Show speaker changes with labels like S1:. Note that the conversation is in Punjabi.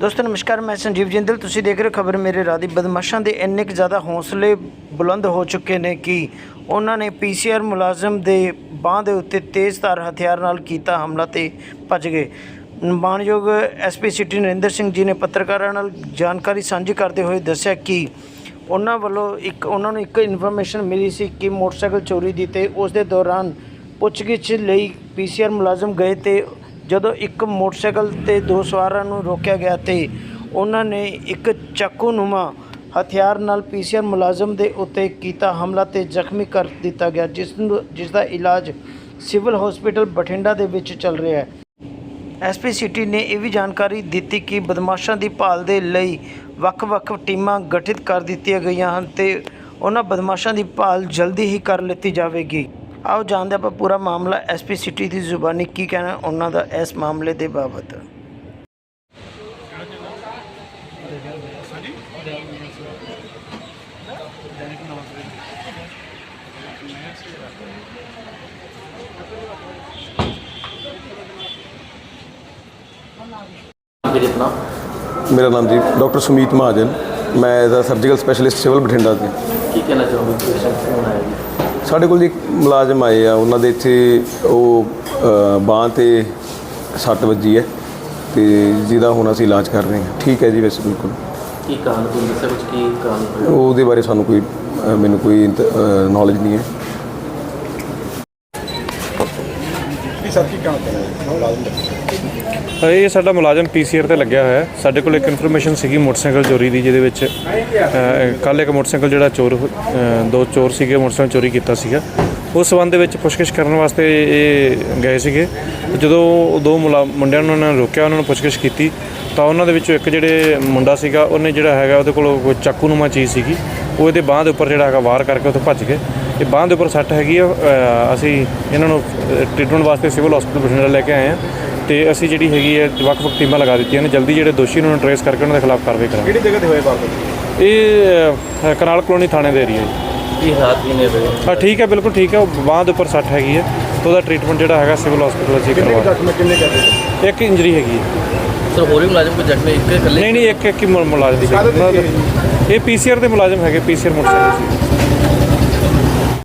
S1: ਦੋਸਤੋ, ਨਮਸਕਾਰ, ਮੈਂ ਸੰਜੀਵ ਜਿੰਦਲ। ਤੁਸੀਂ ਦੇਖ ਰਹੇ ਹੋ ਖਬਰ ਮੇਰੇ ਰਾਹ ਦੀ। ਬਦਮਾਸ਼ਾਂ ਦੇ ਇੰਨੇ ਕੁ ਜ਼ਿਆਦਾ ਹੌਸਲੇ ਬੁਲੰਦ ਹੋ ਚੁੱਕੇ ਨੇ ਕਿ ਉਹਨਾਂ ਨੇ ਪੀਸੀਆਰ ਮੁਲਾਜ਼ਮ ਦੇ ਬਾਹ ਦੇ ਉੱਤੇ ਤੇਜ਼ਧਾਰ ਹਥਿਆਰ ਨਾਲ ਕੀਤਾ ਹਮਲਾ ਤੇ ਭੱਜ ਗਏ। ਮਾਨਯੋਗ ਐਸਪੀ ਸਿਟੀ ਨਰਿੰਦਰ ਸਿੰਘ ਜੀ ਨੇ ਪੱਤਰਕਾਰਾਂ ਨਾਲ ਜਾਣਕਾਰੀ ਸਾਂਝੀ ਕਰਦੇ ਹੋਏ ਦੱਸਿਆ ਕਿ ਉਹਨਾਂ ਵੱਲੋਂ ਇੱਕ, ਉਹਨਾਂ ਨੂੰ ਇੱਕ ਇਨਫੋਰਮੇਸ਼ਨ ਮਿਲੀ ਸੀ ਕਿ ਮੋਟਰਸਾਈਕਲ ਚੋਰੀ ਦੀ ਤੇ ਉਸ ਦੇ ਦੌਰਾਨ ਪੁੱਛਗਿੱਛ ਲਈ ਪੀਸੀਆਰ ਮੁਲਾਜ਼ਮ ਗਏ ਤੇ ਜਦੋਂ ਇੱਕ ਮੋਟਰਸਾਈਕਲ ਤੇ ਦੋ ਸਵਾਰਾਂ ਨੂੰ ਰੋਕਿਆ ਗਿਆ ਤੇ ਉਹਨਾਂ ਨੇ ਇੱਕ ਚਾਕੂਨੁਮਾ ਹਥਿਆਰ ਨਾਲ ਪੀਸੀਆਰ ਮੁਲਾਜ਼ਮ ਦੇ ਉੱਤੇ ਕੀਤਾ ਹਮਲਾ ਤੇ ਜ਼ਖਮੀ ਕਰ ਦਿੱਤਾ ਗਿਆ, ਜਿਸ ਨੂੰ, ਜਿਸ ਦਾ ਇਲਾਜ ਸਿਵਲ ਹਸਪੀਟਲ ਬਠਿੰਡਾ ਦੇ ਵਿੱਚ ਚੱਲ ਰਿਹਾ ਹੈ। ਐਸਪੀ ਸਿਟੀ ਨੇ ਇਹ ਵੀ ਜਾਣਕਾਰੀ ਦਿੱਤੀ ਕਿ ਬਦਮਾਸ਼ਾਂ ਦੀ ਭਾਲ ਦੇ ਲਈ ਵੱਖ-ਵੱਖ ਟੀਮਾਂ ਗਠਿਤ ਕਰ ਦਿੱਤੀਆਂ ਗਈਆਂ ਹਨ ਤੇ ਉਹਨਾਂ ਬਦਮਾਸ਼ਾਂ ਦੀ ਭਾਲ ਜਲਦੀ ਹੀ ਕਰ ਲਿੱਤੀ ਜਾਵੇਗੀ। ਆਓ ਜਾਣਦੇ ਆਪਾਂ ਪੂਰਾ ਮਾਮਲਾ ਐਸਪੀ ਸਿਟੀ ਦੀ ਜ਼ੁਬਾਨੀ ਕੀ ਕਹਿਣਾ ਉਹਨਾਂ ਦਾ ਇਸ ਮਾਮਲੇ ਦੇ ਬਾਬਤ।
S2: ਆਪਣਾ
S3: ਮੇਰਾ ਨਾਮ ਜੀ ਡਾਕਟਰ ਸੁਮੀਤ ਮਹਾਜਨ। ਮੈਂ as a surgical specialist civil Bathinda ਦੇ
S2: ਕੀ ਕਹਿਣਾ ਚਾਹੋਗੇ? ਪੇਸ਼ੈਂਟ ਫੋਨ ਆਇਆ ਜੀ?
S3: ਸਾਡੇ ਕੋਲ ਜੀ ਮੁਲਾਜ਼ਮ ਆਏ ਆ ਉਹਨਾਂ ਦੇ ਇੱਥੇ ਉਹ ਬਾਹ ਤੇ ਸੱਟ ਵੱਜੀ ਹੈ ਤੇ ਜਿਹਦਾ ਹੁਣ ਅਸੀਂ ਇਲਾਜ ਕਰ ਰਹੇ ਹਾਂ। ਠੀਕ ਹੈ ਜੀ ਵੈਸੇ ਬਿਲਕੁਲ।
S2: ਕੀ ਕਾਰਨ ਕੋਈ ਦੱਸਿਆ ਕੁਝ ਕੀ ਕਾਰਨ?
S3: ਉਹਦੇ ਬਾਰੇ ਸਾਨੂੰ ਕੋਈ ਮੈਨੂੰ ਕੋਈ ਨੌਲੇਜ ਨਹੀਂ ਹੈ।
S4: ਇਹ ਸਾਡਾ ਮੁਲਾਜ਼ਮ ਪੀਸੀਆਰ ਤੇ ਲੱਗਿਆ ਹੋਇਆ ਹੈ। ਸਾਡੇ ਕੋਲ ਇੱਕ ਇਨਫੋਰਮੇਸ਼ਨ ਸੀਗੀ ਮੋਟਰਸਾਈਕਲ ਚੋਰੀ ਦੀ ਜਿਹਦੇ ਵਿੱਚ ਕੱਲ ਇੱਕ ਮੋਟਰਸਾਈਕਲ ਜਿਹੜਾ ਚੋਰ ਹੋ- ਅ, ਦੋ ਚੋਰ ਸੀਗੇ ਮੋਟਰਸਾਈਕਲ ਚੋਰੀ ਕੀਤਾ ਸੀਗਾ। ਉਸ ਸੰਬੰਧ ਦੇ ਵਿੱਚ ਪੁੱਛਗਿੱਛ ਕਰਨ ਵਾਸਤੇ ਇਹ ਗਏ ਸੀਗੇ। ਤੇ ਜਦੋਂ ਉਹ ਦੋ ਮੁਲਾ- ਮੁੰਡਿਆਂ ਨੂੰ ਉਹਨਾਂ ਨੇ ਰੋਕਿਆ ਉਹਨਾਂ ਨੂੰ ਪੁੱਛਗਿੱਛ ਕੀਤੀ ਤਾਂ ਉਹਨਾਂ ਦੇ ਵਿੱਚੋਂ ਇੱਕ ਜਿਹੜੇ ਮੁੰਡਾ ਸੀਗਾ ਉਹਨੇ ਜਿਹੜਾ ਹੈਗਾ ਉਹਦੇ ਕੋਲ ਕੋਈ ਚਾਕੂ ਨੂੰਮਾ ਚੀਜ਼ ਸੀਗੀ ਉਹ ਇਹਦੇ ਬਾਂਹ ਦੇ ਉੱਪਰ ਜਿਹੜਾ ਹੈਗਾ ਵਾਰ ਕਰਕੇ ਉੱਥੋਂ ਭੱਜ ਗਏ। ਇਹ ਬਾਹ ਦੇ ਉੱਪਰ ਸੱਟ ਹੈਗੀ ਆ ਅਸੀਂ ਇਹਨਾਂ ਨੂੰ ਟ੍ਰੀਟਮੈਂਟ ਵਾਸਤੇ ਸਿਵਲ ਹਸਪੀਟਲ ਬਠਿੰਡਾ ਲੈ ਕੇ ਆਏ ਆ ਤੇ ਅਸੀਂ ਜਿਹੜੀ ਹੈਗੀ ਹੈ ਵੱਖ-ਵੱਖ ਟੀਮਾਂ ਲਗਾ ਦਿੱਤੀਆਂ ਨੇ ਜਲਦੀ ਜਿਹੜੇ ਦੋਸ਼ੀ ਨੇ ਉਹਨਾਂ ਨੂੰ ਟਰੇਸ ਕਰਕੇ ਉਹਨਾਂ ਦੇ ਖਿਲਾਫ ਕਾਰਵਾਈ ਕਰਾਂਗੇ।
S3: ਕਿਹੜੀ ਜਗ੍ਹਾ ਤੇ ਹੋਏ ਵਾਰਦਾਤ?
S4: ਇਹ ਕਨਾਲ ਕਲੋਨੀ ਥਾਣੇ ਦੇ ਏਰੀਆ ਜੀ।
S2: ਕੀ ਹਾਲਾਤ ਨੇ
S4: ਹਾਂ ਠੀਕ ਹੈ ਬਿਲਕੁਲ ਠੀਕ ਹੈ ਉਹ ਬਾਂਹ ਦੇ ਉੱਪਰ ਸੱਟ ਹੈਗੀ ਹੈ ਤੇ ਉਹਦਾ ਟ੍ਰੀਟਮੈਂਟ ਜਿਹੜਾ ਹੈਗਾ ਸਿਵਲ ਹਸਪੀਟਲ ਅਸੀਂ ਕਰਵਾ
S3: ਜ਼ਖਮ ਕਿੰਨੇ ਕਰਦੇ
S4: ਇੱਕ ਇੰਜਰੀ ਹੈਗੀ ਹੈ।
S2: ਸਰ ਹੋਰ ਵੀ ਮੁਲਾਜ਼ਮ ਕੋਈ ਜ਼ਖਮੀ ਇੱਕ ਇਕੱਲੇ?
S4: ਨਹੀਂ ਨਹੀਂ ਇੱਕ ਇੱਕ ਹੀ ਮੁਲਾਜ਼ਮ ਸੀ ਇਹ ਪੀਸੀਆਰ ਦੇ ਮੁਲਾਜ਼ਮ ਹੈਗੇ ਪੀਸੀਆਰ ਮੋਟਰਸਾਈਕਲ ਸੀ